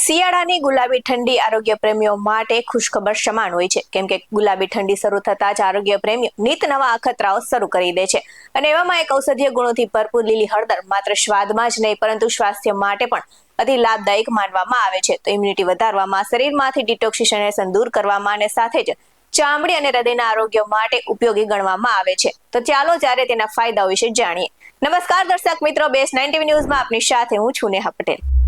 શિયાળાની ગુલાબી ઠંડી આરોગ્ય પ્રેમીઓ માટે ખુશખબર સમાન હોય છે. કેમ કે ગુલાબી ઠંડી શરૂ થતા જ આરોગ્ય પ્રેમીઓ નીત નવા અખતરાઓ શરૂ કરી દે છે. અને એવામાં એક ઔષધીય ગુણોથી ભરપૂર લીલી હળદર માત્ર સ્વાદમાં જ નહીં, પરંતુ સ્વાસ્થ્ય માટે પણ અતિ લાભદાયક માનવામાં આવે છે. તો ઇમ્યુનિટી વધારવામાં, શરીરમાંથી ડિટોક્સિશનેશન દૂર કરવામાં અને સાથે જ ચામડી અને હૃદયના આરોગ્ય માટે ઉપયોગી ગણવામાં આવે છે. તો ચાલો જ્યારે તેના ફાયદાઓ વિશે જાણીએ. નમસ્કાર દર્શક મિત્રો બેસ નાઇન્ટી ન્યૂઝમાં આપની સાથે હું છું નેહા પટેલ.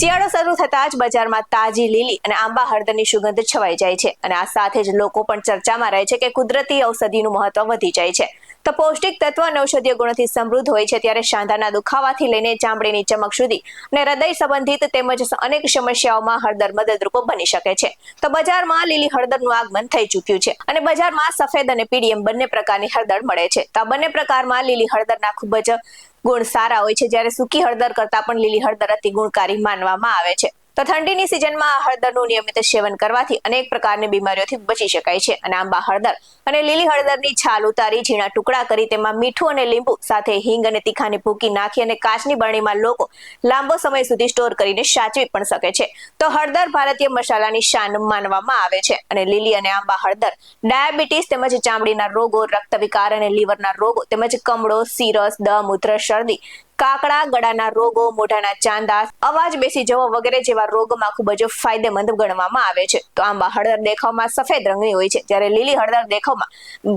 શિયાળો શરૂ થતા જ બજારમાં તાજી લીલી અને આંબા હળદરની સુગંધ છવાઈ જાય છે. અને આ સાથે જ લોકો પણ ચર્ચામાં રહે છે કે કુદરતી ઔષધિનું મહત્વ વધી જાય છે. તો પૌષ્ટિક તત્વ અને ઔષધીય ગુણોથી સમૃદ્ધ હોય છે ત્યારે સાંધાના દુખાવાથી લઈને ચામડીની ચમક સુધી અને હૃદય સંબંધિત તેમજ અનેક સમસ્યાઓમાં હળદર મદદરૂપ બની શકે છે. તો બજારમાં લીલી હળદરનું આગમન થઈ ચૂક્યું છે અને બજારમાં સફેદ અને પીડીએમ બંને પ્રકારની હળદર મળે છે. તો બંને પ્રકારમાં લીલી હળદરના ખૂબ જ ગુણ સારા હોય છે. જ્યારે સૂકી હળદર કરતાં પણ લીલી હળદર અતિ ગુણકારી માનવામાં આવે છે. તો ઠંડીની સિઝનમાં હળદરનું નિયમિત સેવન કરવાથી અનેક પ્રકારની બીમારીઓથી બચી શકાય છે. અને આંબા હળદર અને લીલી હળદરની છાલ ઉતારી, ઝીણા ટુકડા કરી, તેમાં મીઠું અને લીંબુ, સાથે હિંગ અને તીખાની ભૂકી નાખી અને કાચની બરણીમાં લોકો લાંબો સમય સુધી સ્ટોર કરીને સાચવી પણ શકે છે. તો હળદર ભારતીય મસાલાની શાન માનવામાં આવે છે અને લીલી અને આંબા હળદર ડાયાબિટીસ તેમજ ચામડીના રોગો રક્ત વિકાર અને લીવરના રોગો તેમજ કમળો, સિરસ, દમ, ઉધરસ, શરદી કાકડા, ગળાના રોગો, મોઢાના ચાંદા, અવાજ બેસી જવો વગેરે જેવા રોગમાં ખૂબ જ ફાયદેમંદ ગણવામાં આવે છે. તો આંબા હળદર દેખાવમાં સફેદ રંગની હોય છે, જ્યારે લીલી હળદર દેખાવમાં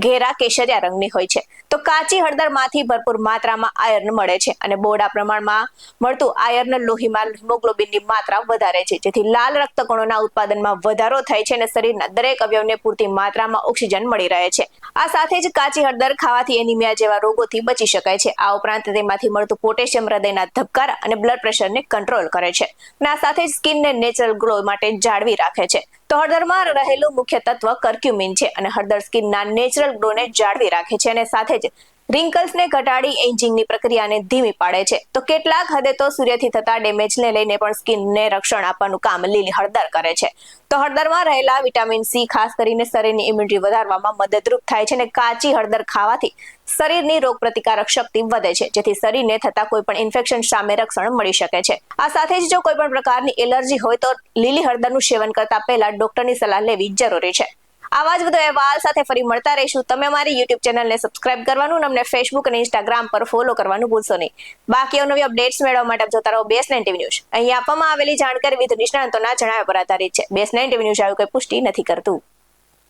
ઘેરા કેસરિયા રંગની હોય છે. તો કાચી હળદરમાંથી ભરપૂર માત્રામાં આયર્ન મળે છે અને બોડા પ્રમાણમાં મળતું આયર્ન લોહીમાં હિમોગ્લોબિનની માત્રા વધારે છે. જેથી લાલ રક્તકણોના ઉત્પાદનમાં વધારો થાય છે અને શરીરના દરેક અવયવને પૂરતી માત્રામાં ઓક્સિજન મળી રહે છે. આ સાથે જ કાચી હળદર ખાવાથી એનિમિયા જેવા રોગોથી બચી શકાય છે. આ ઉપરાંત તેમાંથી મળતું પોટેશિયમ હૃદયના ધબકારા અને બ્લડ પ્રેશરને કંટ્રોલ કરે છે. અને આ સાથે જ સ્કિનને નેચરલ ગ્લો માટે જાળવી રાખે છે. તો હળદરમાં રહેલું મુખ્ય તત્વ કર્ક્યુમિન છે અને હળદર સ્કિનના નેચરલ ગ્લોને જાળવી રાખે છે અને સાથે જ રિંકલ્સને ઘટાડી એજિંગની પ્રક્રિયાને ધીમી પાડે છે. તો કેટલાક હદે તો સૂર્યથી થતા ડેમેજને લઈને પણ સ્કિનને રક્ષણ આપવાનું કામ લીલી હળદર કરે છે. તો હળદરમાં રહેલા વિટામિન સી ખાસ કરીને શરીરની ઇમ્યુનિટી વધારવામાં મદદરૂપ થાય છે અને કાચી હળદર ખાવાથી શરીરની રોગ પ્રતિકારક શક્તિ વધે છે, જેથી શરીરને થતા કોઈ પણ ઇન્ફેક્શન સામે રક્ષણ મળી શકે છે. આ સાથે જ જો કોઈ પણ પ્રકારની એલર્જી હોય તો લીલી હળદરનું સેવન કરતા પહેલા ડોક્ટરની સલાહ લેવી જરૂરી છે. આવા જ બધો અહેવાલ સાથે ફરી મળતા રહીશું. તમે અમારી યુટ્યુબ ચેનલને સબસ્ક્રાઇબ કરવાનું અને અમને ફેસબુક અને ઇન્સ્ટાગ્રામ પર ફોલો કરવાનું ભૂલશો નહીં. બાકી નવી અપડેટ્સ મેળવવા માટે જોતા રહો બેસ નાઇન્ટી ન્યૂઝ અહીં આપવામાં આવેલી જાણકારી વિધ નિષ્ણાંતોના જણાવ્યા પર આધારિત છે. બેસ નાઇન્ટી ન્યૂઝ આવી કોઈ પુષ્ટિ નથી કરતું.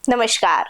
નમસ્કાર.